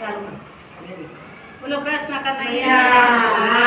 ચાલો બોલો કૃષ્ણ કનૈયા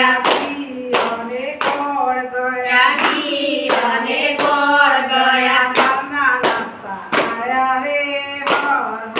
ગયા? નાસ્તા આયા રે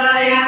Jaya